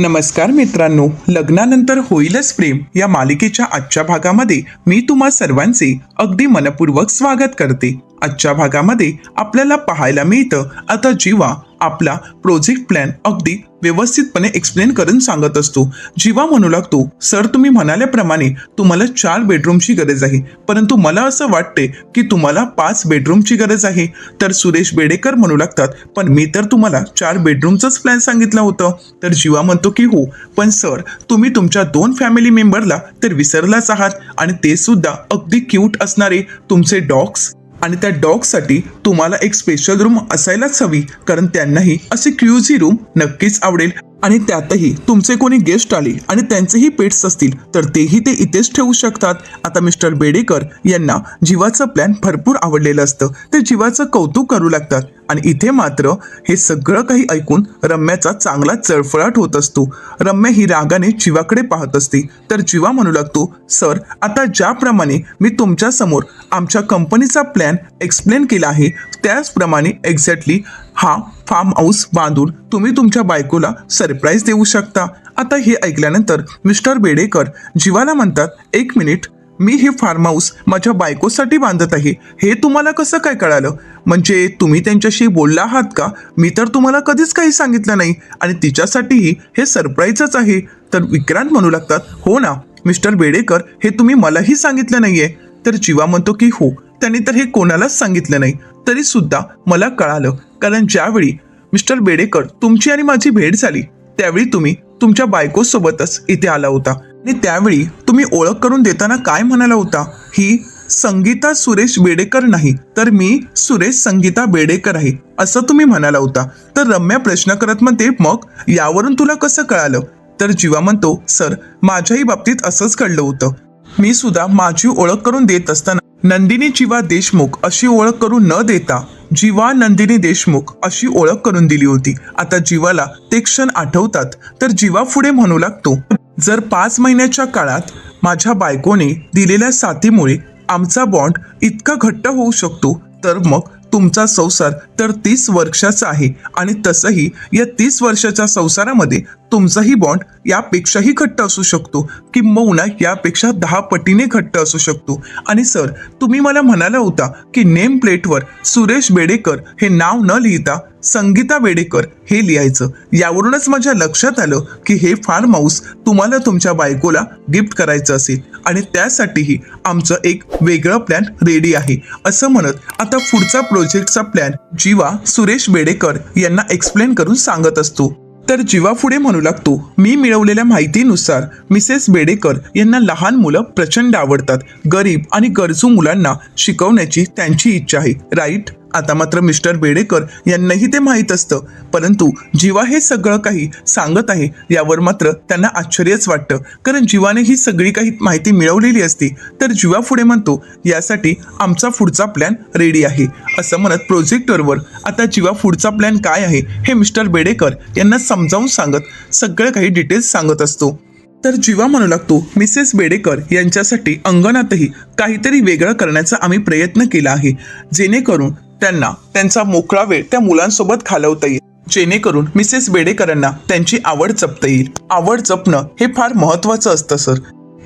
नमस्कार मित्रांनो लग्नानंतर होईलच प्रेम या मालिकेच्या आजच्या भागामध्ये मी तुम्हा सर्वांचे अगदी मनपूर्वक स्वागत करते. आजच्या भागामध्ये आपल्याला पाहायला मिळतं आता जीवा आपला प्रोजेक्ट प्लॅन अगदी व्यवस्थितपणे एक्सप्लेन करून सांगत असतो. जीवा म्हणू लागतो सर तुम्ही म्हणाल्याप्रमाणे तुम्हाला चार बेडरूमची गरज आहे. परंतु मला असं वाटते की तुम्हाला पाच बेडरूमची गरज आहे. तर सुरेश बेडेकर म्हणू लागतात पण मी तर तुम्हाला चार बेडरूमचाच प्लॅन सांगितलं होतं. तर जीवा म्हणतो की हो पण सर तुम्ही तुमच्या दोन फॅमिली मेंबरला तर विसरलाच आहात आणि ते सुद्धा अगदी क्यूट असणारे तुमचे डॉग्स आणि त्या डॉगसाठी तुम्हाला एक स्पेशल रूम असायलाच हवी कारण त्यांनाही असे क्यूझी रूम नक्कीच आवडेल. आणि त्यातही तुमचे कोणी गेस्ट आले आणि त्यांचेही पेट्स असतील तर तेही ते इथेच ठेवू शकतात. आता मिस्टर बेडेकर यांना जीवाचं प्लॅन भरपूर आवडलेलं असतं. ते जीवाचं कौतुक करू लागतात. आणि इथे मात्र हे सगळं काही ऐकून रम्याचा चांगला चळफळाट होत असतो. रम्या ही रागाने जीवाकडे पाहत असते. तर जीवा म्हणू लागतो सर आता ज्याप्रमाणे मी तुमच्यासमोर आमच्या कंपनीचा प्लॅन एक्सप्लेन केला आहे त्याचप्रमाणे एक्झॅक्टली हा फार्म हाऊस बांधून तुम्ही तुमच्या बायकोला सरप्राईज देऊ शकता. आता हे ऐकल्यानंतर मिस्टर बेडेकर जीवाला म्हणतात एक मिनिट मी हे फार्म हाऊस माझ्या बायकोसाठी बांधत आहे. हे तुम्हाला कसं काय कळालं? म्हणजे तुम्ही त्यांच्याशी बोलला आहात का? मी तर तुम्हाला कधीच काही सांगितलं नाही. आणि तिच्यासाठीही हे सरप्राईजच आहे. तर विक्रांत म्हणू लागतात हो ना मिस्टर बेडेकर हे तुम्ही मलाही सांगितलं नाहीये. तर जीवा म्हणतो की हो त्यांनी तर हे कोणालाच सांगितलं नाही. तरी सुद्धा मला कळालं कारण ज्यावेळी मिस्टर बेडेकर तुमची आणि माझी भेट झाली त्यावेळी तुम्ही तुमच्या बायकोसोबतच इथे आला होता. आणि त्यावेळी तुम्ही ओळख करून देताना काय म्हणाला होता? ही संगीता सुरेश बेडेकर नाही तर मी सुरेश संगीता बेडेकर आहे असं तुम्ही म्हणाला होता. तर रम्या प्रश्न करत म्हणते मग यावरून तुला कसं कळालं? तर जीवा म्हणतो सर माझ्याही बाबतीत असंच घडलं होतं. मी सुद्धा माझी ओळख करून देत असताना नंदिनी जीवा देशमुख अशी ओळख करून न देता जीवा नंदिनी देशमुख अशी ओळख करून दिली होती. आता जीवाला ते क्षण आठवतात तर जीवा पुढे म्हणू लागतो. जर पाच महिन्याच्या काळात माझ्या बायकोने दिलेल्या साथीमुळे आमचा बॉन्ड इतका घट्ट होऊ शकतो तर मग तुमचा संसार तर तीस वर्षाचा आहे आणि तसंही या तीस वर्षाच्या संसारामध्ये तुमचाही बॉन्ड यापेक्षाही घट्ट असू शकतो. किंबहुना यापेक्षा दहा पटीने घट्ट असू शकतो. आणि सर तुम्ही मला म्हणाला होता की नेम प्लेटवर सुरेश बेडेकर हे नाव न लिहिता संगीता बेडेकर हे लिहायचं. यावरूनच माझ्या लक्षात आलं की हे फार्म हाऊस तुम्हाला तुमच्या बायकोला गिफ्ट करायचं असेल. आणि त्यासाठीही आमचं एक वेगळं प्लॅन रेडी आहे. असं म्हणत आता पुढचा प्रोजेक्टचा प्लॅन जीवा सुरेश बेडेकर यांना एक्सप्लेन करून सांगत असतो. तर जीवा पुढे म्हणू लागतो. मी मिळवलेल्या माहितीनुसार मिसेस बेडेकर यांना लहान मुलं प्रचंड आवडतात. गरीब आणि गरजू मुलांना शिकवण्याची त्यांची इच्छा आहे. राईट? आता मात्र मिस्टर बेडेकर यांनाही ते माहीत असतं. परंतु जीवा हे सगळं काही सांगत आहे यावर मात्र त्यांना आश्चर्यच वाटतं. कारण जीवाने ही सगळी काही माहिती मिळवलेली असते तर जीवा पुढे म्हणतो यासाठी आमचा पुढचा प्लॅन रेडी आहे. असं म्हणत प्रोजेक्टरवर आता जीवा पुढचा प्लॅन काय आहे? हे मिस्टर बेडेकर यांना समजावून सांगत सगळं काही डिटेल्स सांगत असतो. तर जीवा म्हणू लागतो मिसेस बेडेकर यांच्यासाठी अंगणातही काहीतरी वेगळं करण्याचा आम्ही प्रयत्न केला आहे. जेणेकरून त्यांना त्यांचा मोकळा वेळ त्या मुलांसोबत घालवता येईल. जेणेकरून मिसेस बेडेकरांना त्यांची आवड जपता येईल. आवड जपणं हे फार महत्वाचं असतं सर.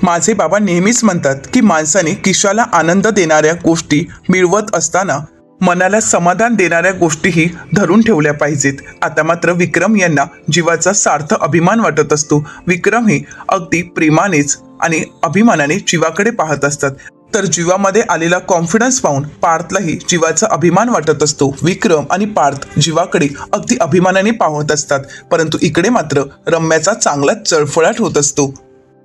माझे बाबा नेहमीच म्हणतात की माणसाने किशाला आनंद देणाऱ्या गोष्टी मिळवत असताना मनाला समाधान देणाऱ्या गोष्टीही धरून ठेवल्या पाहिजेत. आता मात्र विक्रम यांना जीवाचा सार्थ अभिमान वाटत असतो. विक्रम हे अगदी प्रेमानेच आणि अभिमानाने जीवाकडे पाहत असतात. तर जीवामध्ये आलेला कॉन्फिडन्स पाहून पार्थलाही जीवाचा अभिमान वाटत असतो. विक्रम आणि पार्थ जीवाकडे अगदी अभिमानाने पाहत असतात. परंतु इकडे मात्र रम्याचा चांगलाच चळफळाट होत असतो.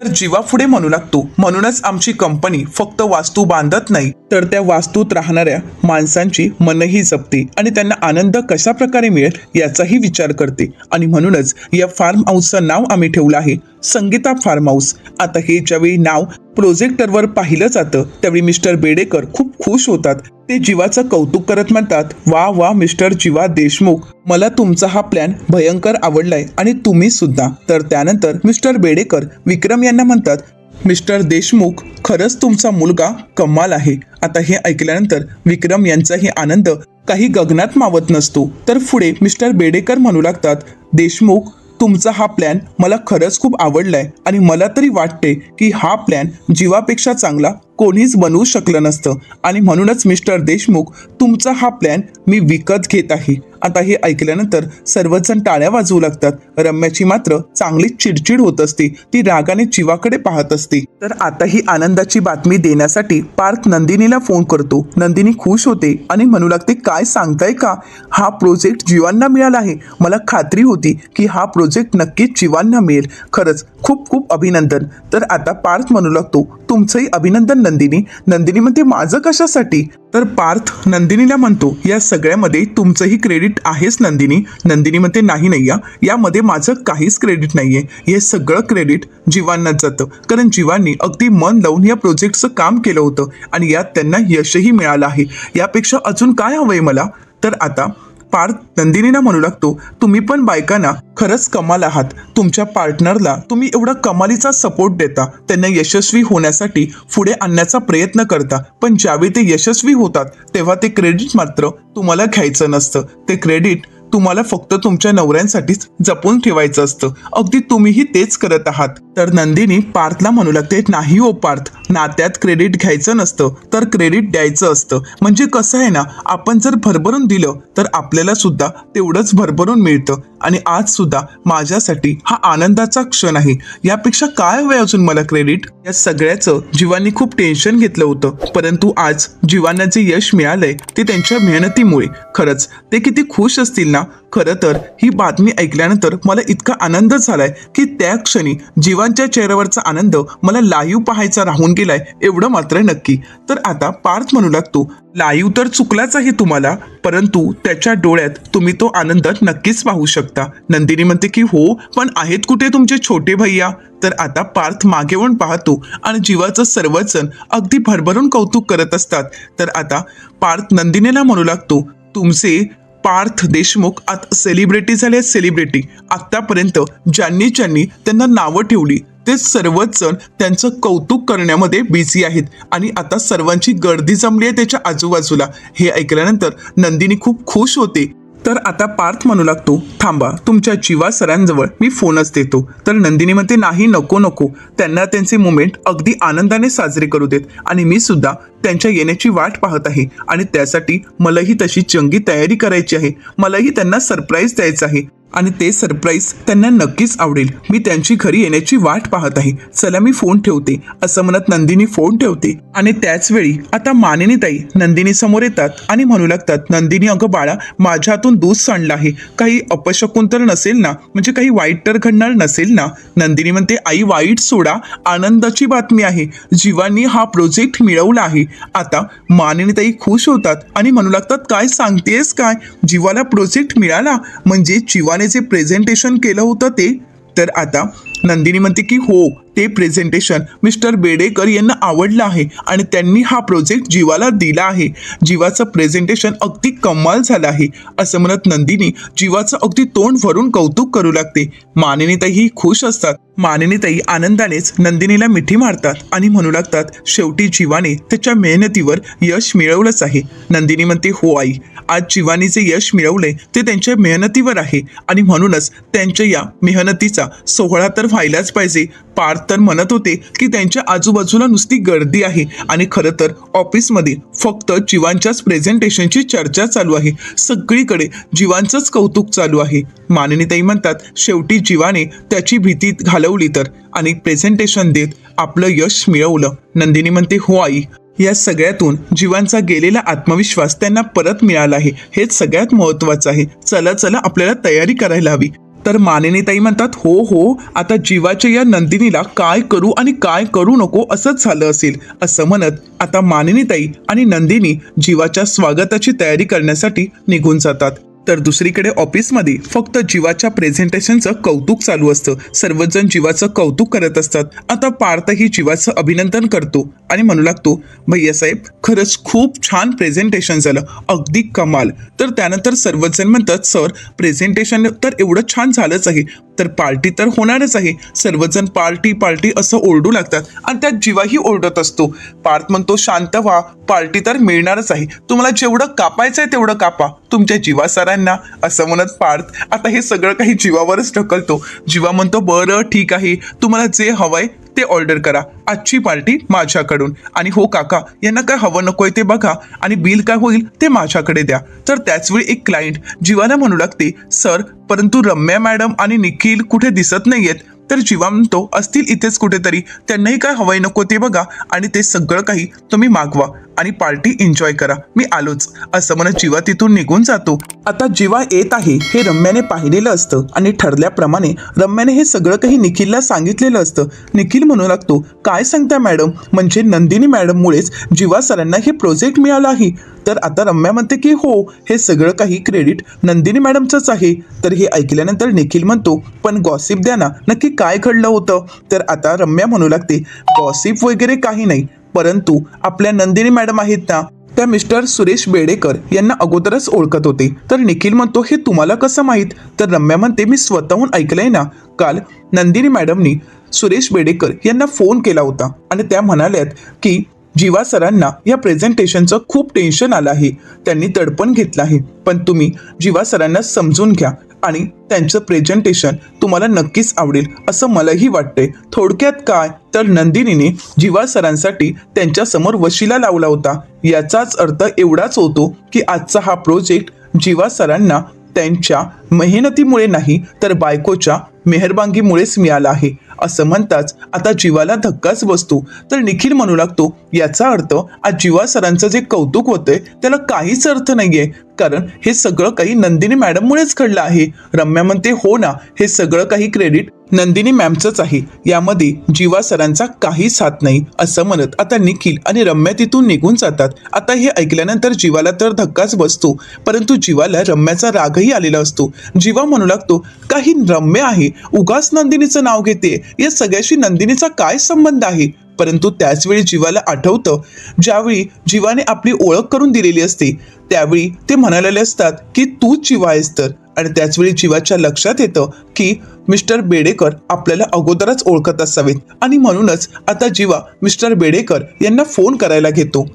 तर जीवा पुढे म्हणू लागतो म्हणूनच आमची कंपनी फक्त वास्तू बांधत नाही तर त्या वास्तूत राहणाऱ्या माणसांची मनही जपते आणि त्यांना आनंद कशा प्रकारे मिळेल याचाही विचार करते. आणि म्हणूनच या फार्म हाऊसचं नाव आम्ही ठेवलं आहे संगीता फार्म हाऊस आता हे ज्यावेळी नाव प्रोजेक्टरवर पाहिलं जातं. त्यावेळी मिस्टर बेडेकर खूप खुश होतात. ते जीवाचं कौतुक करत म्हणतात वा वा मिस्टर जीवा देशमुख मला तुमचा हा प्लॅन भयंकर आवडलाय आणि तुम्ही सुद्धा. तर त्यानंतर मिस्टर बेडेकर विक्रम यांना म्हणतात मिस्टर देशमुख खरंच तुमचा मुलगा कमाल आहे. आता हे ऐकल्यानंतर विक्रम यांचाही आनंद काही गगनात मावत नसतो. तर पुढे मिस्टर बेडेकर म्हणू लागतात देशमुख तुमचा हा प्लॅन मला खरंच खूप आवडलाय आणि मला तरी वाटते की हा प्लॅन जीवापेक्षा चांगला कोणीच बनवू शकलं नसतं. आणि म्हणूनच मिस्टर देशमुख तुमचा हा प्लॅन मी विकत घेत आहे. आता हे ऐकल्यानंतर सर्वजण टाळ्या वाजवू लागतात. रम्याची मात्र चांगली चिडचिड होत असते. ती रागाने जीवाकडे पाहत असते. तर आता ही आनंदाची बातमी देण्यासाठी पार्थ नंदिनीला फोन करतो. नंदिनी खुश होते आणि म्हणू लागते काय सांगताय का? हा प्रोजेक्ट जीवांना मिळाला आहे. मला खात्री होती की हा प्रोजेक्ट नक्कीच जीवांना मिळेल. खरंच खूप खूप अभिनंदन. तर आता पार्थ म्हणू लागतो तुमचंही अभिनंदन नंदिनी. नंदिनी म्हणते माझं कशासाठी? तर पार्थ नंदिनीला म्हणतो या सगळ्यामध्ये तुमचंही क्रेडिट आहेच नंदिनी. नंदिनी म्हणते नाही नाही यामध्ये माझं काहीच क्रेडिट नाहीये. हे सगळं क्रेडिट जीवांनाच जातं. कारण जीवांनी अगदी मन लावून या प्रोजेक्टचं काम केलं होतं आणि यात त्यांना यशही मिळालं आहे. यापेक्षा अजून काय हवंय मला? तर आता पार्थ नंदिनीना म्हणू लागतो तुम्ही पण बायकांना खरंच कमाल आहात. तुमच्या पार्टनरला तुम्ही एवढा कमालीचा सपोर्ट देता. त्यांना यशस्वी होण्यासाठी पुढे आणण्याचा प्रयत्न करता. पण ज्यावेळी ते यशस्वी होतात तेव्हा ते क्रेडिट मात्र तुम्हाला घ्यायचं नसतं. ते क्रेडिट तुम्हाला फक्त तुमच्या नवऱ्यांसाठीच जपून ठेवायचं असतं. अगदी तुम्हीही तेच करत आहात. तर नंदिनी पार्थला म्हणू लागते नाही ओ पार्थ नात्यात क्रेडिट घ्यायचं नसतं तर क्रेडिट द्यायचं असतं. म्हणजे कसं आहे ना आपण जर भरभरून दिलं तर आपल्याला सुद्धा तेवढंच भरभरून मिळतं. आणि आज सुद्धा माझ्यासाठी हा आनंदाचा क्षण आहे. यापेक्षा काय हवंय अजून मला क्रेडिट या सगळ्याचं जीवांनी खूप टेन्शन घेतलं होतं. परंतु आज जीवांना जे यश मिळालंय ते त्यांच्या मेहनतीमुळे. खरंच ते किती खुश असतील ना? खरं तर ही बातमी ऐकल्यानंतर मला इतका आनंद झालाय की त्या क्षणी जीवांच्या चेहऱ्यावरचा आनंद मला लाईव्ह पाहायचा राहून गेलाय एवढं मात्र नक्की. तर आता पार्थ म्हणू लागतो लाईव्ह तर चुकलाच आहे तुम्हाला परंतु त्याच्या डोळ्यात तुम्ही तो आनंद नक्कीच पाहू शकता. नंदिनी म्हणते की हो पण आहेत कुठे तुमचे छोटे भैया? तर आता पार्थ मागे वळून पाहतो आणि जीवाचं सर्वच जण अगदी भरभरून कौतुक करत असतात. तर आता पार्थ नंदिनीला म्हणू लागतो तुमचे पार्थ देशमुख आता सेलिब्रिटी झाले सेलिब्रिटी आत्तापर्यंत ज्यांनी ज्यांनी त्यांना नावं ठेवली ते सर्वच जण त्यांचं कौतुक करण्यामध्ये बिझी आहेत. आणि आता सर्वांची गर्दी जमली आहे त्याच्या आजूबाजूला. हे ऐकल्यानंतर नंदिनी खूप खुश होते. तर आता पार्थ म्हणू लागतो थांबा तुमच्या जीवा सरांजवळ मी फोनच देतो. तर नंदिनी म्हणते नाही नको नको. त्यांना त्यांचे मुमेंट अगदी आनंदाने साजरे करू देत. आणि मी सुद्धा त्यांच्या येण्याची वाट पाहत आहे आणि त्यासाठी मलाही तशी चंगी तयारी करायची आहे. मलाही त्यांना सरप्राईज द्यायचं आहे. आणि ते सरप्राईज त्यांना नक्कीच आवडेल. मी त्यांची घरी येण्याची वाट पाहत आहे. चला मी फोन ठेवते. असं म्हणत नंदिनी फोन ठेवते. आणि त्याच वेळी आता मानिनी ताई नंदिनी समोर येतात आणि म्हणू लागतात नंदिनी अगं बाळा माझ्या हातून दूध सांडलं आहे. काही अपशकून तर नसेल ना? म्हणजे काही वाईट तर घडणार नसेल ना? नंदिनी म्हणते आई वाईट सोडा. आनंदाची बातमी आहे. जीवांनी हा प्रोजेक्ट मिळवला आहे. आता मानिनीताई खुश होतात आणि म्हणू लागतात काय सांगतेस काय? जीवाला प्रोजेक्ट मिळाला. म्हणजे जीवाने जे प्रेझेंटेशन केलं होतं ते. तर आता नंदिनी म्हणते की हो ते प्रेझेंटेशन मिस्टर बेडेकर यांना आवडलं आहे. आणि त्यांनी हा प्रोजेक्ट जीवाला दिला आहे. जीवाचं प्रेझेंटेशन अगदी कमाल झालं आहे. असं म्हणत नंदिनी जीवाचं अगदी तोंड भरून कौतुक करू लागते. मानिनीताईही खुश असतात. मानिनीताई आनंदानेच नंदिनीला मिठी मारतात आणि म्हणू लागतात शेवटी जीवाने त्याच्या मेहनतीवर यश मिळवलंच आहे. नंदिनी म्हणते हो आई आज जीवानी जे यश मिळवले ते त्यांच्या मेहनतीवर आहे. आणि म्हणूनच त्यांच्या या मेहनतीचा सोहळा तर व्हायलाच पाहिजे. पार्थ तर म्हणत होते की त्यांच्या आजूबाजूला नुसती गर्दी आहे. आणि खरं तर ऑफिसमध्ये फक्त जीवांच्याच प्रेझेंटेशनची चर्चा चालू आहे. सगळीकडे जीवांचंच कौतुक चालू आहे. माननीताई म्हणतात शेवटी जीवाने त्याची भीती घालवली तर. आणि प्रेझेंटेशन देत आपलं यश मिळवलं. नंदिनी म्हणते हो आई या सगळ्यातून जीवांचा गेलेला आत्मविश्वास त्यांना परत मिळाला आहे. हेच सगळ्यात महत्वाचं आहे. चला चला आपल्याला तयारी करायला हवी. तर मानिनीताई म्हणतात हो हो आता जीवाच्या या नंदिनीला काय करू आणि काय करू नको असंच झालं असेल. असं म्हणत आता मानिनीताई आणि नंदिनी जीवाच्या स्वागताची तयारी करण्यासाठी निघून जातात. तर दुसरीकडे ऑफिसमध्ये फक्त जीवाच्या प्रेझेंटेशनचं कौतुक चालू असतं. सर्वजण जीवाचं कौतुक करत असतात. आता पार्थही जीवाचं अभिनंदन करतो आणि म्हणू लागतो भैया साहेब खरंच खूप छान प्रेझेंटेशन झालं. अगदी कमाल. तर त्यानंतर सर्वजण म्हणतात सर प्रेझेंटेशन तर एवढं छान झालंच आहे. तर पार्टी तर होणारच आहे. सर्वजण पार्टी पार्टी असं ओरडू लागतात आणि त्यात जीवाही ओरडत असतो. पार्थ म्हणतो शांत व्हा पार्टी तर मिळणारच आहे. तुम्हाला जेवढं कापायचं आहे तेवढं कापा. तुमच्या जीवासारांना असं म्हणत पार्थ आता हे सगळं काही जीवावरच ढकलतो. जीवा म्हणतो बरं ठीक आहे. तुम्हाला जे हवंय ते ऑर्डर करा. आजची पार्टी माझ्याकडून. आणि हो काका यांना काय हवं नकोय ते बघा. आणि बिल काय होईल ते माझ्याकडे द्या. तर त्याचवेळी एक क्लायंट जीवाला म्हणू लागते सर परंतु रम्या मॅडम आणि निखिल कुठे दिसत नाहीयेत. तर जीवा म्हणतो असतील इथेच कुठेतरी. त्यांनाही काय हवंय नको ते बघा. आणि ते सगळं काही तुम्ही मागवा. आणि पार्टी एन्जॉय करा. मी आलोच. असं म्हणत जीवा तिथून निघून जातो. आता जीवा येत आहे हे रम्याने पाहिलेलं असतं आणि ठरल्याप्रमाणे रम्याने हे सगळं काही निखिलला सांगितलेलं असतं. निखिल म्हणू लागतो काय सांगता मॅडम? म्हणजे नंदिनी मॅडममुळेच जीवा सरांना हे प्रोजेक्ट मिळालं आहे. तर आता रम्या म्हणते की हो हे सगळं काही क्रेडिट नंदिनी मॅडमचंच आहे. तर हे ऐकल्यानंतर निखिल म्हणतो पण गॉसिप द्या ना. नक्की काय घडलं होतं? तर आता रम्या म्हणू लागते गॉसिप वगैरे काही नाही. परंतु आपल्या नंदिनी मॅडम आहेत ना त्या मिस्टर सुरेश बेडेकर यांना अगोदरच ओळखत होते. तर निखिल म्हणतो हे तुम्हाला कसं माहीत? तर रम्या म्हणते मी स्वतःहून ऐकलंय ना काल नंदिनी मॅडमनी सुरेश बेडेकर यांना फोन केला होता आणि त्या म्हणाल्यात की जीवा सरांना या प्रेझेंटेशनचं खूप टेन्शन आलं आहे. त्यांनी तडपण घेतलं आहे. पण तुम्ही जीवा सरांना समजून घ्या. आणि त्यांचं प्रेझेंटेशन तुम्हाला नक्कीच आवडेल असं मलाही वाटते थोडक्यात काय? तर नंदिनीने जिवा सरांसाठी त्यांच्यासमोर वशिला लावला होता. याचाच अर्थ एवढाच होतो की आजचा हा प्रोजेक्ट जिवा सरांना त्यांच्या मेहनतीमुळे नाही तर बायकोच्या मेहरबांगीमुळेच मिळाला आहे. असं म्हणताच आता जीवाला धक्काच बसतो. तर निखिल म्हणू लागतो याचा अर्थ आज जीवा सरांचं जे कौतुक होतंय त्याला काहीच अर्थ नाहीये. कारण हे सगळं काही नंदिनी मॅडममुळेच घडलं आहे. रम्या म्हणते हो ना हे सगळं काही क्रेडिट नंदिनी मॅमचंच आहे. यामध्ये जीवा सरांचा काहीच हात नाही असं म्हणत आता निखिल आणि रम्या तिथून निघून जातात. आता हे ऐकल्यानंतर जीवाला तर धक्काच बसतो परंतु जीवाला रम्याचा रागही आलेला असतो. जीवा म्हणू लागतो काही रम्य आहे उगाच नंदिनीचं नाव घेते. या सगळ्याशी नंदिनीचा काय संबंध आहे? परंतु त्याचवेळी जीवाला आठवतं ज्यावेळी जीवाने आपली ओळख करून दिलेली असते त्यावेळी ते म्हणालेले असतात की तूच जीवा आहेस तर. आणि त्याचवेळी जीवाच्या लक्षात येतं की मिस्टर बेडेकर आपल्याला अगोदरच ओळखत असावेत. आणि म्हणूनच आता जीवा मिस्टर बेडेकर यांना फोन करायला घेतो.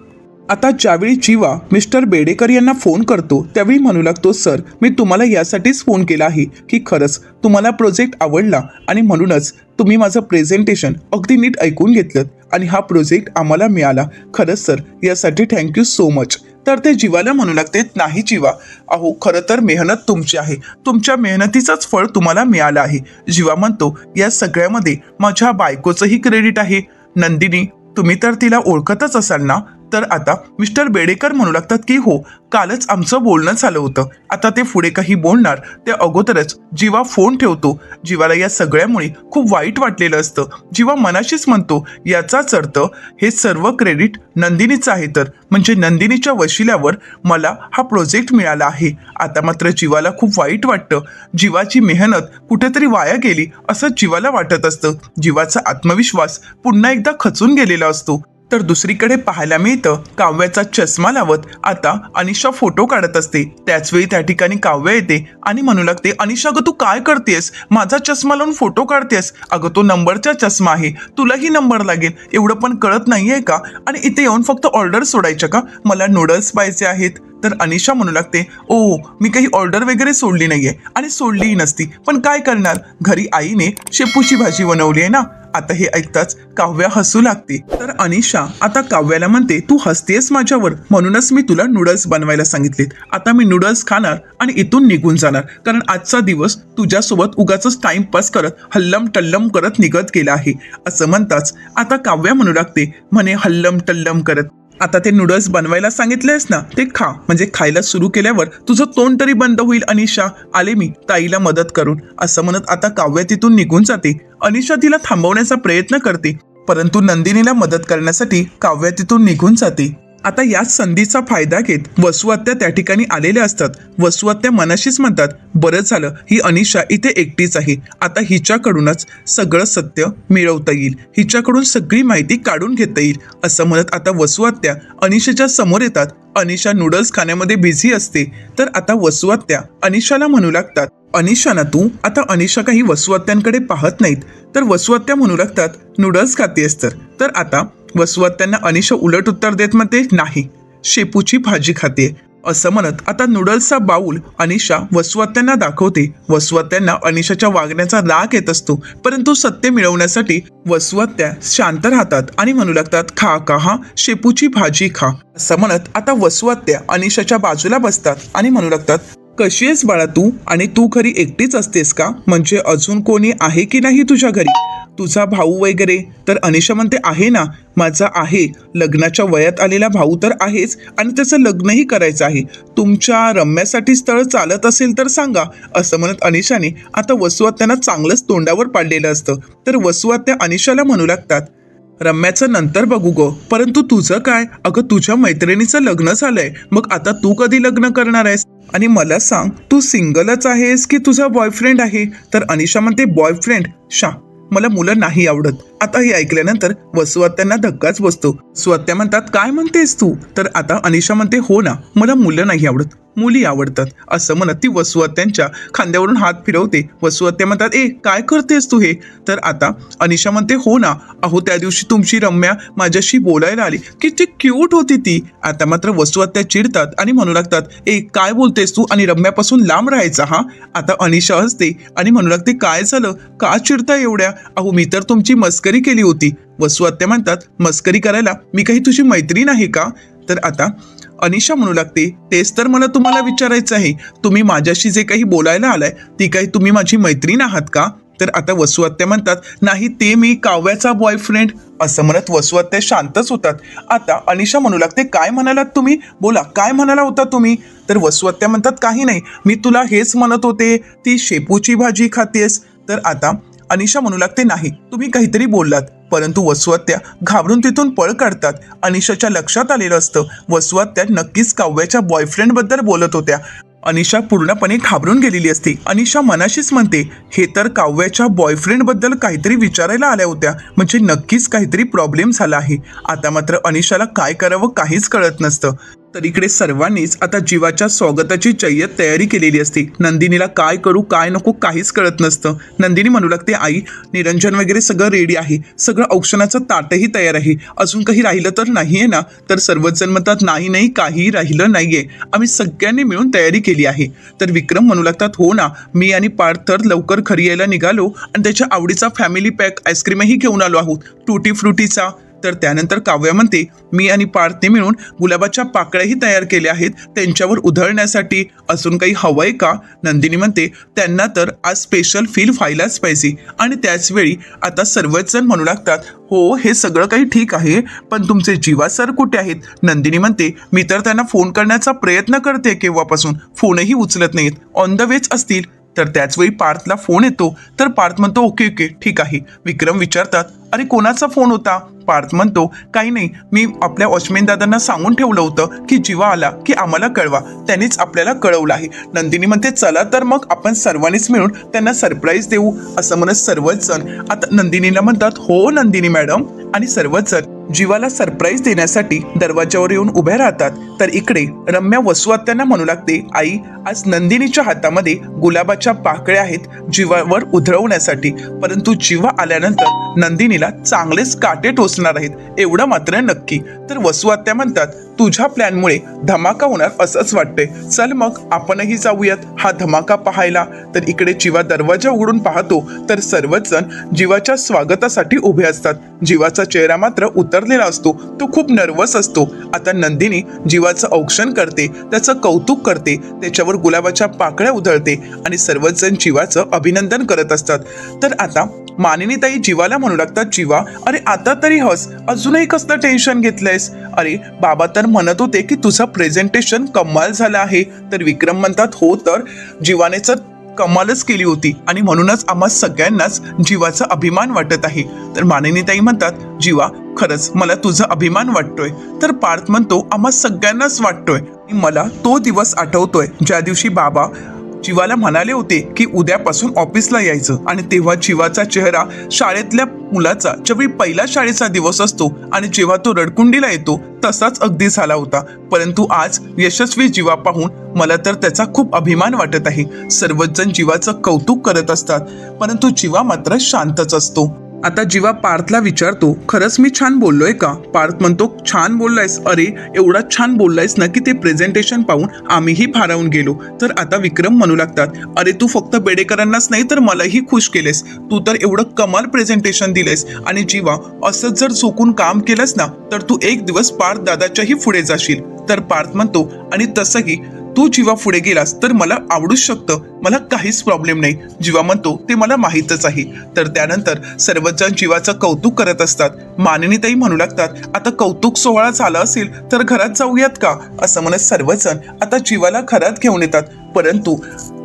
आता ज्यावेळी जीवा मिस्टर बेडेकर यांना फोन करतो त्यावेळी म्हणू लागतो सर मी तुम्हाला यासाठीच फोन केला आहे की खरंच तुम्हाला प्रोजेक्ट आवडला आणि म्हणूनच तुम्ही माझं प्रेझेंटेशन अगदी नीट ऐकून घेतलं आणि हा प्रोजेक्ट आम्हाला मिळाला. खरंच सर यासाठी थँक्यू सो मच. तर ते जीवाला म्हणू लागते नाही जीवा अहो खरं तर मेहनत तुमची आहे. तुमच्या मेहनतीचंच फळ तुम्हाला मिळालं आहे. जीवा म्हणतो या सगळ्यामध्ये माझ्या बायकोचंही क्रेडिट आहे. नंदिनी तुम्ही तर तिला ओळखतच असाल ना? तर आता मिस्टर बेडेकर म्हणू लागतात की हो कालच आमचं बोलणं झालं होतं. आता ते पुढे काही बोलणार ते अगोदरच जीवा फोन ठेवतो. जीवाला या सगळ्यामुळे खूप वाईट वाटलेलं असतं. जीवा मनाशीच म्हणतो याचाच अर्थ हे सर्व क्रेडिट नंदिनीचं आहे तर. म्हणजे नंदिनीच्या वशिल्यावर मला हा प्रोजेक्ट मिळाला आहे. आता मात्र जीवाला खूप वाईट वाटतं. जीवाची मेहनत कुठेतरी वाया गेली असं जीवाला वाटत असतं. जीवाचा आत्मविश्वास पुन्हा एकदा खचून गेलेला असतो. तर दुसरीकडे पाहायला मिळतं काव्याचा चष्मा लावत आता अनिशा फोटो काढत असते. त्याच वेळी त्या ठिकाणी काव्य येते आणि म्हणू लागते अनिशा अगं तू काय करतेस माझा चष्मा लावून फोटो काढतेस अगं तो नंबरचा चष्मा आहे. तुलाही नंबर लागेल. एवढं पण कळत नाहीये का? आणि इथे येऊन फक्त ऑर्डर सोडायच्या का? मला नूडल्स पाहिजे आहेत. तर अनिशा म्हणू लागते ओ मी काही ऑर्डर वगैरे सोडली नाहीये आणि सोडलीही नसती. पण काय करणार? घरी आईने शेपूची भाजी बनवली आहे ना? आता हे ऐकताच काव्या हसू लागते. तर अनिशा आता काव्याला म्हणते तू हसतेस माझ्यावर. म्हणूनच मी तुला नूडल्स बनवायला सांगितलेत. आता मी नूडल्स खाणार आणि इथून निघून जाणार. कारण आजचा दिवस तुझ्यासोबत उगाच टाइमपास करत हल्लम टल्लम करत निघत गेला आहे. असं म्हणताच आता काव्या म्हणू लागते म्हणे हल्लम टल्लम करत आता ते नूडल्स बनवायला सांगितलेस ना ते खा. म्हणजे खायला सुरू केल्यावर तुझं तोंड तरी बंद होईल अनिशा. आले मी ताईला मदत करून. असं म्हणत आता काव्य तिथून निघून जाते. अनिशा तिला थांबवण्याचा प्रयत्न करते. परंतु नंदिनीला मदत करण्यासाठी काव्य तिथून निघून जाते. आता याच संधीचा फायदा घेत वसुआत्या त्या ठिकाणी आलेल्या असतात. वसुआत्या मनाशीच म्हणतात बरं झालं ही अनिशा इथे एकटीच आहे. आता हिच्याकडूनच सगळं सत्य मिळवता येईल. हिच्याकडून सगळी माहिती काढून घेता येईल. असं म्हणत आता वसुआत्या अनिशाच्या समोर येतात. अनिशा नूडल्स खाण्यामध्ये बिझी असते. तर आता वसुआत्या अनिशाला म्हणू लागतात अनिशा ना तू? आता अनिशा काही वसुआत्यांकडे पाहत नाहीत. तर वसुआत्या म्हणू लागतात नूडल्स खातेस तर. तर वसुवात त्यांना अनिशा उलट उत्तर देत म्हणते नाही शेपूची भाजी खाते. असं म्हणत आता नूडल्सचा बाऊल अनिशा वसुवात्यांना दाखवते. वसुवात्यांना अनिशाच्या वागण्याचा राग येत असतो परंतु सत्य मिळवण्यासाठी वसुवात्या शांत राहतात आणि म्हणू लागतात खा का हा शेपूची भाजी खा. असं म्हणत आता वसुवात्या अनिशाच्या बाजूला बसतात आणि म्हणू लागतात कशी आहेस बाळा तू? आणि तू खरी एकटीच असतेस का? म्हणजे अजून कोणी आहे की नाही तुझ्या घरी? तुझा भाऊ वगैरे? तर अनिशा म्हणते आहे ना माझा आहे. लग्नाच्या वयात आलेला भाऊ तर आहेच आणि त्याचं लग्नही करायचं आहे. तुमच्या रम्यासाठी स्थळ चालत असेल तर सांगा असं म्हणत अनिशाने आता वसुआत्यांना चांगलंच तोंडावर पाडलेलं असतं. तर वसुआत्या अनिशाला म्हणू लागतात रम्याचं नंतर बघू गो. परंतु तुझं काय? अगं तुझ्या मैत्रिणीचं लग्न झालंय. मग आता तू कधी लग्न करणार आहेस? आणि मला सांग तू सिंगलच आहेस की तुझा बॉयफ्रेंड आहे? तर अनिशा म्हणते बॉयफ्रेंड? शा. मला मुलं नाही आवडत. आता हे ऐकल्यानंतर वसुआत्यांना धक्काच बसतो. स्वत्या म्हणतात काय म्हणतेस तू? तर आता अनिशा म्हणते हो ना मला मुलं नाही आवडत. मुली आवडतात. असं म्हणत ती वसुआत्यांच्या खांद्यावरून हात फिरवते. वसुआत्या म्हणतात ए काय करतेस तू हे? तर आता अनिशा म्हणते हो ना अहो त्या दिवशी तुमची रम्या माझ्याशी बोलायला आली. किती क्यूट होती ती. आता मात्र वसुआत्या चिडतात आणि म्हणू लागतात ए काय बोलतेस तू? आणि रम्यापासून लांब राहायचा हा? आता अनिशा हसते आणि म्हणू लागते काय झालं? का चिडता एवढ्या? अहो मी तर तुमची मस्करी केली होती. वसुआत्या म्हणतात मस्करी करायला मी काही तुझी मैत्रीण आहे का? तर आता अनिशा म्हणू लागते तेच तर मला तुम्हाला विचारायचं आहे. तुम्ही माझ्याशी जे काही बोलायला आलाय ती काही तुम्ही माझी मैत्रीण आहात का? तर आता वसुहत्या म्हणतात नाही ते मी काव्याचा बॉयफ्रेंड असं म्हणत वसुआत्या शांतच होतात. आता अनिशा म्हणू लागते काय म्हणालात तुम्ही? बोला काय म्हणाला होता तुम्ही? तर वसुहत्या म्हणतात काही नाही मी तुला हेच म्हणत होते ती शेपूची भाजी खातेस. तर आता अनिशा म्हणू लागते नाही तुम्ही काहीतरी बोललात. परंतु वसुआत्या घाबरून तिथून पळ काढतात. अनिशाच्या लक्षात आलेलं असतं वसुआत्या नक्कीच काव्याच्या बॉयफ्रेंडबद्दल बोलत होत्या. अनिशा पूर्णपणे घाबरून गेलेली असते. अनिशा मनाशीच म्हणते हे तर काव्याच्या बॉयफ्रेंडबद्दल काहीतरी विचारायला आल्या होत्या. म्हणजे नक्कीच काहीतरी प्रॉब्लेम झाला आहे. आता मात्र अनिशाला काय करावं काहीच कळत नसतं. तर इकडे सर्वांनीच आता जीवाच्या स्वागताची जय्यत तयारी केलेली असते. नंदिनीला काय करू काय नको काहीच कळत नसतं. नंदिनी म्हणू लागते आई निरंजन वगैरे सगळं रेडी आहे. सगळं औक्षणाचं ताटही तयार आहे. अजून काही राहिलं तर नाही आहे ना? तर सर्वजण म्हणतात नाही नाही काही राहिलं नाहीये. आम्ही सगळ्यांनी मिळून तयारी केली आहे. तर विक्रम म्हणू लागतात हो ना मी आणि पार्थ तर लवकर खरी यायला निघालो आणि त्याच्या आवडीचा फॅमिली पॅक आईस्क्रीमही घेऊन आलो आहोत. टुटी फ्रुटीचा तर त्यानंतर काव्या म्हणते मी आणि पार्थने मिळून गुलाबाच्या पाकळ्याही तयार केल्या आहेत. त्यांच्यावर उधळण्यासाठी अजून काही हवंय का? नंदिनी म्हणते त्यांना तर आज स्पेशल फील व्हायलाच पाहिजे. आणि त्याचवेळी आता सर्वच जण म्हणू लागतात हो हे सगळं काही ठीक आहे पण तुमचे जीवा सर कुठे आहेत? नंदिनी म्हणते मी तर त्यांना फोन करण्याचा प्रयत्न करते केव्हापासून. फोनही उचलत नाहीत. ऑन द वेच असतील. तर त्याचवेळी पार्थला फोन येतो. तर पार्थ म्हणतो ओके ओके ठीक आहे. विक्रम विचारतात अरे कोणाचा फोन होता? पार्थ म्हणतो काही नाही मी आपल्या वॉचमेन दादांना सांगून ठेवलं होतं की जीवा आला की आम्हाला कळवा. त्यांनीच आपल्याला कळवलं आहे. नंदिनी म्हणते चला तर मग आपण सर्वांनीच मिळून त्यांना सरप्राईज देऊ. असं म्हणत सर्वच जण आता नंदिनीला म्हणतात हो नंदिनी मॅडम. आणि सर्वच जण जीवाला सरप्राईज देण्यासाठी दरवाजावर येऊन उभ्या राहतात. तर इकडे रम्या वसुआत्यांना म्हणू लागते आई आज नंदिनीच्या हातामध्ये गुलाबाच्या पाकळ्या आहेत जीवावर उधळवण्यासाठी. परंतु जीवा आल्यानंतर नंदिनीला चांगलेच काटे टोचणार आहेत. एवढं मात्र नक्की. तर वसुआत्या म्हणतात तुझ्या प्लॅनमुळे धमाका होणार असंच वाटते चल मग आपणही जाऊयात. हा धमाका पाहायला. तर इकडे जीवा दरवाजा उघडून पाहतो तर सर्वच जण जीवाच्या स्वागतासाठी उभे असतात. जीवाचा चेहरा मात्र उतरलेला असतो. तो खूप नर्वस असतो. आता नंदिनी जीवाचं औक्षण करते त्याचं कौतुक करते त्याच्यावर गुलाबाच्या पाकळ्या उधळते आणि सर्वच जण जीवाचं अभिनंदन करत असतात. तर आता मानिनीताई जीवाला म्हणू लागतात जीवा अरे आता तरी हस. अजूनही कसलं टेन्शन घेतलंयस? अरे बाबा तर म्हणत होते की तुझं प्रेझेंटेशन कमाल झालं आहे. तर विक्रम म्हणतात हो तर. जीवाने तर कमालच केली होती. आणि म्हणूनच आम्हा सगळ्यांनाच जीवाचा अभिमान वाटत आहे. तर मानिनीताई म्हणतात जीवा खरंच मला तुझा अभिमान वाटतोय. तर पार्थ म्हणतो आम्हा सगळ्यांनाच वाटतोय. मला तो दिवस आठवतोय ज्या दिवशी बाबा जीवाला म्हणाले होते की उद्यापासून ऑफिसला यायचं. आणि तेव्हा जीवाचा चेहरा शाळेतल्या मुलाचा ज्यावेळी पहिला शाळेचा दिवस असतो आणि जेव्हा तो रडकुंडीला येतो तसाच अगदी झाला होता. परंतु आज यशस्वी जीवा पाहून मला तर त्याचा खूप अभिमान वाटत आहे. सर्वच जण जीवाचं कौतुक करत असतात परंतु जीवा मात्र शांतच असतो. आता जीवा पार्थला विचारतो खरंच मी छान बोललोय का? पार्थ म्हणतो छान बोललायस. अरे एवढा छान बोललायस ना की ते प्रेझेंटेशन पाहून आम्हीही भारावून गेलो. तर आता विक्रम म्हणू लागतात अरे तू फक्त बेडेकरांनाच नाही तर मलाही खुश केलेस. तू तर एवढं कमाल प्रेझेंटेशन दिलेस आणि जीवा असंच जर चुकून काम केलंस ना तर तू एक दिवस पार्थ दादाच्याही पुढे जाशील. तर पार्थ म्हणतो आणि तसंही तू जीवा पुढे गेलास तर मला आवडूच शकतं. मला काहीच प्रॉब्लेम नाही. जीवा म्हणतो ते मला माहीतच आहे. तर त्यानंतर सर्वच जण जीवाचं कौतुक करत असतात. माननीताई म्हणू लागतात आता कौतुक सोहळा झाला असेल तर घरात जाऊयात का? असं म्हणत सर्वजण आता जीवाला घरात घेऊन येतात. परंतु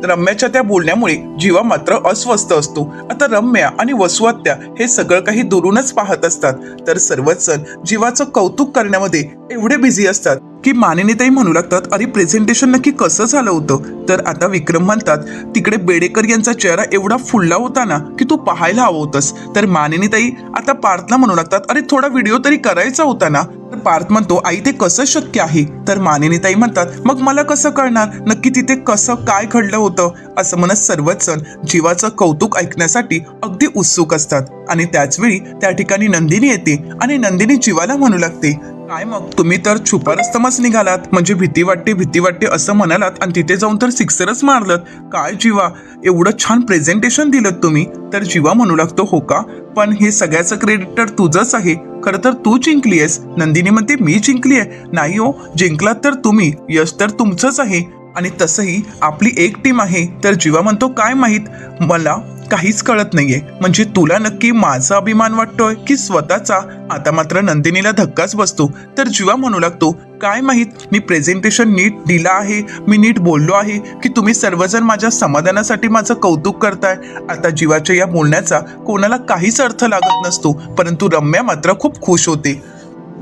रम्याच्या त्या बोलण्यामुळे जीवा मात्र अस्वस्थ असतो. आता रम्या आणि वसुआत्या हे सगळं काही दुरूनच पाहत असतात. तर सर्वच जण जीवाचं कौतुक करण्यामध्ये एवढे बिझी असतात की मानिनीताई म्हणू लागतात अरे प्रेझेंटेशन नक्की कसं झालं होतं? तर आता विक्रम म्हणतात तिकडे बेडेकर यांचा चेहरा एवढा फुलला होता ना की तू पाहायला हवं होतंस. तर मानिनीताई आता पार्थला म्हणू लागतात अरे थोडा व्हिडिओ तरी करायचा होता ना. तर पार्थ म्हणतो आई ते कसं शक्य आहे? तर मानिनीताई म्हणतात मग मला कसं कळणार? नक्की तिथे कसं काय घडलं होतं? असं म्हणत सर्वच जण जीवाचं कौतुक ऐकण्यासाठी अगदी उत्सुक असतात. आणि त्याच वेळी त्या ठिकाणी नंदिनी येते आणि नंदिनी जीवाला म्हणू लागते काय मग? तुम्ही तर छुपा रस्तमच निघालात. म्हणजे भीती वाटते भीती वाटते असं म्हणालात आणि तिथे जाऊन तर सिक्सरच मारलं काय जीवा? एवढं छान प्रेझेंटेशन दिलं तुम्ही. तर जीवा म्हणू लागतो हो का? पण हे सगळ्याचं क्रेडिट तर तुझंच आहे. खरं तर तू जिंकली आहेस नंदिनी म्हणते मी जिंकली आहे नाही हो जिंकलात तर तुम्ही. यश तर तुमचंच आहे. आणि तसंही आपली एक टीम आहे. तर जीवा म्हणतो काय माहीत? मला काहीच कळत नाहीये. म्हणजे तुला नक्की माझा अभिमान वाटतोय की स्वतःचा? आता मात्र नंदिनीला धक्काच बसतो. तर जीवा म्हणू लागतो काय माहीत मी प्रेझेंटेशन नीट दिला आहे मी नीट बोललो आहे की तुम्ही सर्वजण माझ्या समाधानासाठी माझं कौतुक करताय. आता जीवाच्या या बोलण्याचा कोणाला काहीच अर्थ लागत नसतो परंतु रम्या मात्र खूप खुश होते.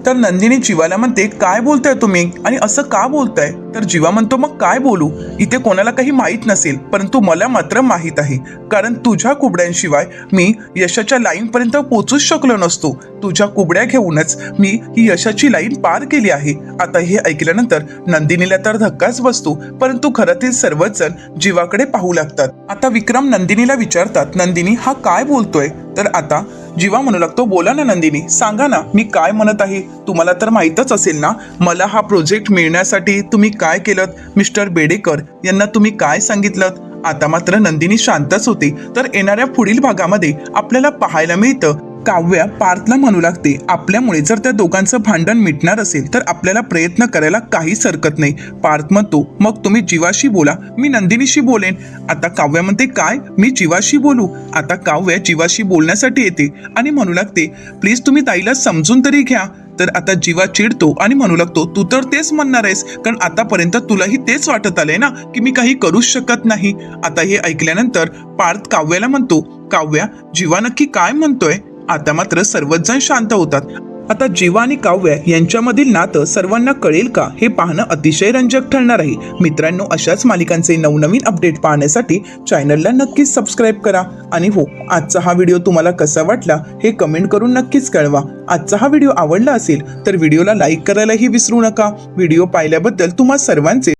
तर नंदिनी जीवाला म्हणते काय बोलताय तुम्ही? आणि असं का बोलताय? तर जीवा म्हणतो मग काय बोलू? इथे कोणाला काही माहीत नसेल परंतु मला मात्र माहीत आहे. कारण तुझ्या कुबड्यांशिवाय मी यशाच्या लाईन पर्यंत पोचूच शकलो नसतो. तुझ्या कुबड्या घेऊनच मी ही यशाची लाईन पार केली आहे. आता हे ऐकल्यानंतर नंदिनीला तर धक्काच बसतो परंतु घरातील सर्वच जण जीवाकडे पाहू लागतात. आता विक्रम नंदिनीला विचारतात नंदिनी हा काय बोलतोय? तर आता जीवा म्हणू लागतो बोला ना नंदिनी सांगा ना मी काय म्हणत आहे? तुम्हाला तर माहीतच असेल ना मला हा प्रोजेक्ट मिळण्यासाठी तुम्ही काय केलं मिस्टर बेडेकर यांना तुम्ही काय सांगितलं आता मात्र नंदिनी शांतच होती. तर येणाऱ्या पुढील भागामध्ये आपल्याला पाहायला मिळतं. काव्या पार्थला म्हणू लागते. आपल्यामुळे जर त्या दोघांचं भांडण मिटणार असेल तर आपल्याला प्रयत्न करायला काहीच हरकत नाही. पार्थ म्हणतो मग तुम्ही जीवाशी बोला मी नंदिनीशी बोलेन. आता काव्या म्हणते काय? मी जीवाशी बोलू? आता काव्या जीवाशी बोलण्यासाठी येते आणि म्हणू लागते प्लीज तुम्ही ताईला समजून तरी घ्या. तर आता जीवा चिडतो आणि म्हणू लागतो तू तर तेच म्हणणार आहेस कारण आतापर्यंत तुलाही तेच वाटत आलंय ना की मी काही करूच शकत नाही. आता हे ऐकल्यानंतर पार्थ काव्याला म्हणतो काव्या जीवा नक्की काय म्हणतोय? आता मात्र सर्वच जण शांत होतात. आता जीवा आणि काव्य यांच्यामधील नातं सर्वांना कळेल का हे पाहणं अतिशय रंजक ठरणार आहे. मित्रांनो अशाच मालिकांचे नवनवीन अपडेट पाहण्यासाठी चॅनलला नक्कीच सबस्क्राईब करा. आणि हो आजचा हा व्हिडिओ तुम्हाला कसा वाटला हे कमेंट करून नक्कीच कळवा. आजचा हा व्हिडिओ आवडला असेल तर व्हिडिओला लाईक करायलाही विसरू नका. व्हिडिओ पाहिल्याबद्दल तुम्हा सर्वांचे